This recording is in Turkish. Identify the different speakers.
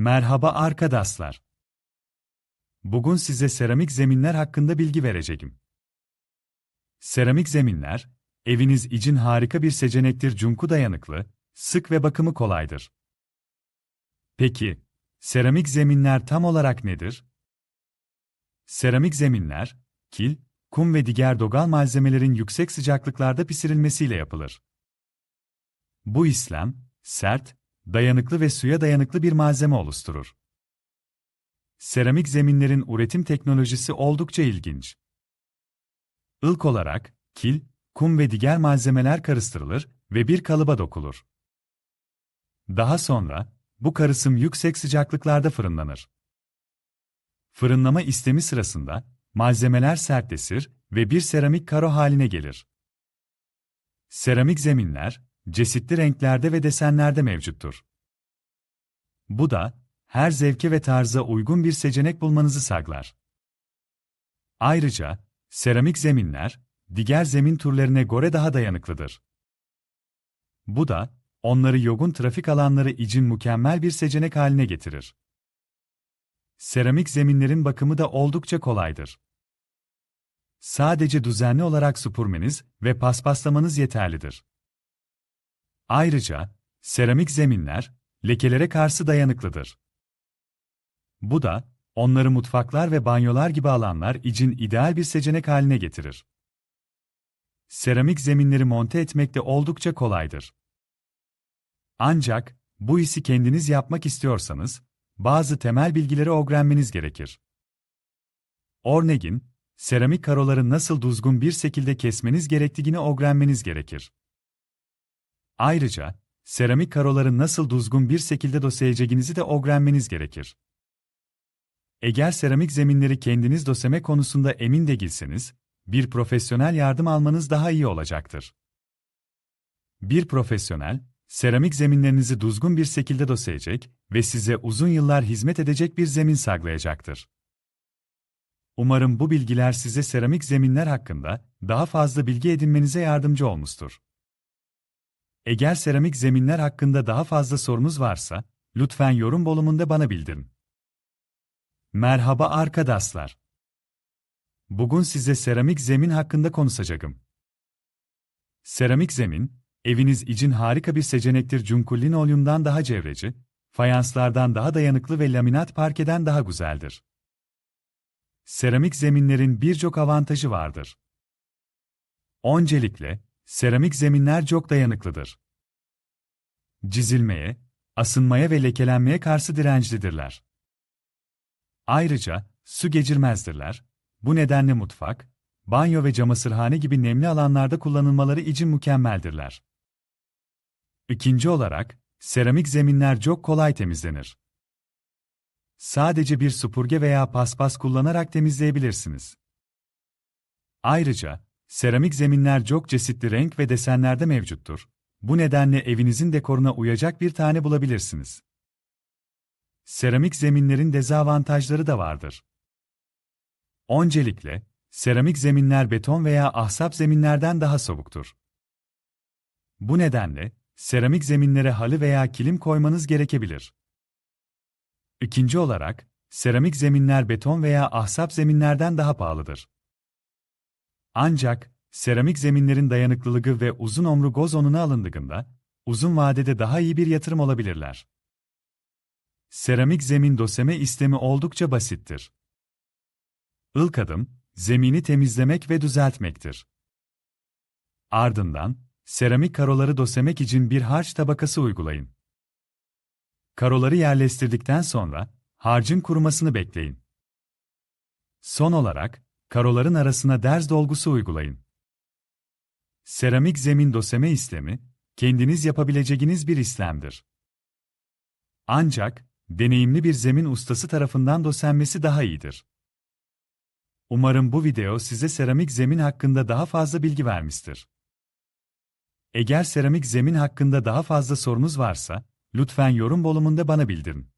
Speaker 1: Merhaba arkadaşlar. Bugün size seramik zeminler hakkında bilgi vereceğim. Seramik zeminler, eviniz için harika bir seçenektir çünkü dayanıklı, sık ve bakımı kolaydır. Peki, seramik zeminler tam olarak nedir? Seramik zeminler, kil, kum ve diğer doğal malzemelerin yüksek sıcaklıklarda pişirilmesiyle yapılır. Bu işlem, sert, dayanıklı ve suya dayanıklı bir malzeme oluşturur. Seramik zeminlerin üretim teknolojisi oldukça ilginç. İlk olarak, kil, kum ve diğer malzemeler karıştırılır ve bir kalıba dokulur. Daha sonra, bu karışım yüksek sıcaklıklarda fırınlanır. Fırınlama istemi sırasında, malzemeler sertleşir ve bir seramik karo haline gelir. Seramik zeminler, çeşitli renklerde ve desenlerde mevcuttur. Bu da, her zevke ve tarza uygun bir seçenek bulmanızı sağlar. Ayrıca, seramik zeminler, diğer zemin türlerine göre daha dayanıklıdır. Bu da, onları yoğun trafik alanları için mükemmel bir seçenek haline getirir. Seramik zeminlerin bakımı da oldukça kolaydır. Sadece düzenli olarak süpürmeniz ve paspaslamanız yeterlidir. Ayrıca, seramik zeminler, lekelere karşı dayanıklıdır. Bu da, onları mutfaklar ve banyolar gibi alanlar için ideal bir seçenek haline getirir. Seramik zeminleri monte etmek de oldukça kolaydır. Ancak, bu işi kendiniz yapmak istiyorsanız, bazı temel bilgileri öğrenmeniz gerekir. Örneğin, seramik karoları nasıl düzgün bir şekilde kesmeniz gerektiğini öğrenmeniz gerekir. Ayrıca, seramik karoları nasıl düzgün bir şekilde dosayacağınızı da öğrenmeniz gerekir. Eğer seramik zeminleri kendiniz doseme konusunda emin değilseniz, bir profesyonel yardım almanız daha iyi olacaktır. Bir profesyonel, seramik zeminlerinizi düzgün bir şekilde dosayacak ve size uzun yıllar hizmet edecek bir zemin sağlayacaktır. Umarım bu bilgiler size seramik zeminler hakkında daha fazla bilgi edinmenize yardımcı olmuştur. Eğer seramik zeminler hakkında daha fazla sorunuz varsa, lütfen yorum bölümünde bana bildirin. Merhaba arkadaşlar. Bugün size seramik zemin hakkında konuşacağım. Seramik zemin, eviniz için harika bir seçenektir çünkü linolyumdan daha çevreci, fayanslardan daha dayanıklı ve laminat parkeden daha güzeldir. Seramik zeminlerin birçok avantajı vardır. Öncelikle, Seramik zeminler çok dayanıklıdır. Cizilmeye, asınmaya ve lekelenmeye karşı dirençlidirler. Ayrıca, su geçirmezdirler. Bu nedenle mutfak, banyo ve camasırhane gibi nemli alanlarda kullanılmaları için mükemmeldirler. İkinci olarak, seramik zeminler çok kolay temizlenir. Sadece bir süpürge veya paspas kullanarak temizleyebilirsiniz. Ayrıca, Seramik zeminler çok çeşitli renk ve desenlerde mevcuttur. Bu nedenle evinizin dekoruna uyacak bir tane bulabilirsiniz. Seramik zeminlerin dezavantajları da vardır. Öncelikle, seramik zeminler beton veya ahşap zeminlerden daha soğuktur. Bu nedenle, seramik zeminlere halı veya kilim koymanız gerekebilir. İkinci olarak, seramik zeminler beton veya ahşap zeminlerden daha pahalıdır. Ancak, seramik zeminlerin dayanıklılığı ve uzun ömrü göz onuna alındığında, uzun vadede daha iyi bir yatırım olabilirler. Seramik zemin doseme istemi oldukça basittir. İlk adım, zemini temizlemek ve düzeltmektir. Ardından, seramik karoları dosemek için bir harç tabakası uygulayın. Karoları yerleştirdikten sonra, harcın kurumasını bekleyin. Son olarak, karoların arasına derz dolgusu uygulayın. Seramik zemin doseme işlemi, kendiniz yapabileceğiniz bir işlemdir. Ancak, deneyimli bir zemin ustası tarafından dosenmesi daha iyidir. Umarım bu video size seramik zemin hakkında daha fazla bilgi vermiştir. Eğer seramik zemin hakkında daha fazla sorunuz varsa, lütfen yorum bölümünde bana bildirin.